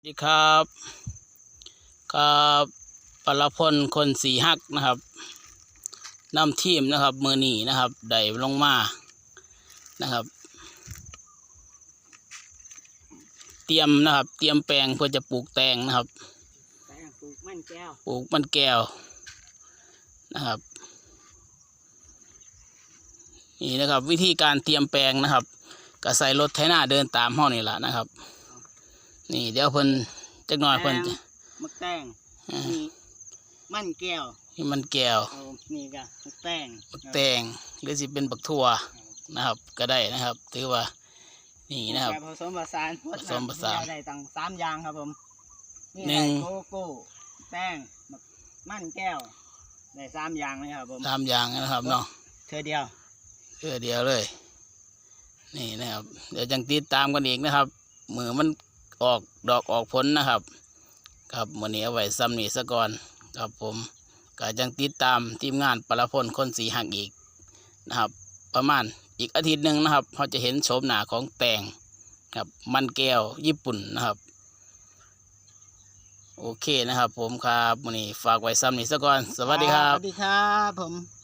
สวัสดีครับครับปรพลคนสีหักนะครับนำทีมนะครับมือนีนะครับได้ลงมานะครับ เตรียมนะครับ เตรียมแปลงเพื่อจะปลูกแตงนะครับแป้งปลูกมันแก้วปลูกมันแก้วนะครับ นี่นะครับ วิธีการเตรียมแปลงนะครับก็ใส่รถไถนาเดินตามห้องนี่แหละนะครับ นี่เดี๋ยวเพิ่นจักหน่อยเพิ่นจะมะแตงอ่านี่มันแก้วนี่มันแก้วเอานี่ก็มะแตงบักแตงหรือสิเป็นบักทั่วนะครับ ก็ได้นะครับ ถือว่า นี่นะครับแบบผสมผสานผสมผสานได้ตั้งสามอย่างครับผมนี่หนึ่งได้โกโก้แป้งมะมันแก้วได้สามอย่างเลยครับผมตามอย่างนะครับเนาะเธอเดียวเพื่อเดียวเลย นี่นะครับ เดี๋ยวจังติดตามกันอีกนะครับมือมัน ออกดอกออกผลนะครับ ครับมือนี้เอาไว้ซ้ำนี่ซะก่อนครับผมก็จังติดตามทีมงานปรพลคนสีหักอีกนะครับ ประมาณอีกอาทิตย์หนึ่งนะครับเราจะเห็นโฉมหน้าของแตงครับมันแก้วญี่ปุ่นนะครับ โอเคนะครับ ผมครับมือนี้ฝากไว้ซ้ำนี่ซะก่อน สวัสดีครับ สวัสดีครับผม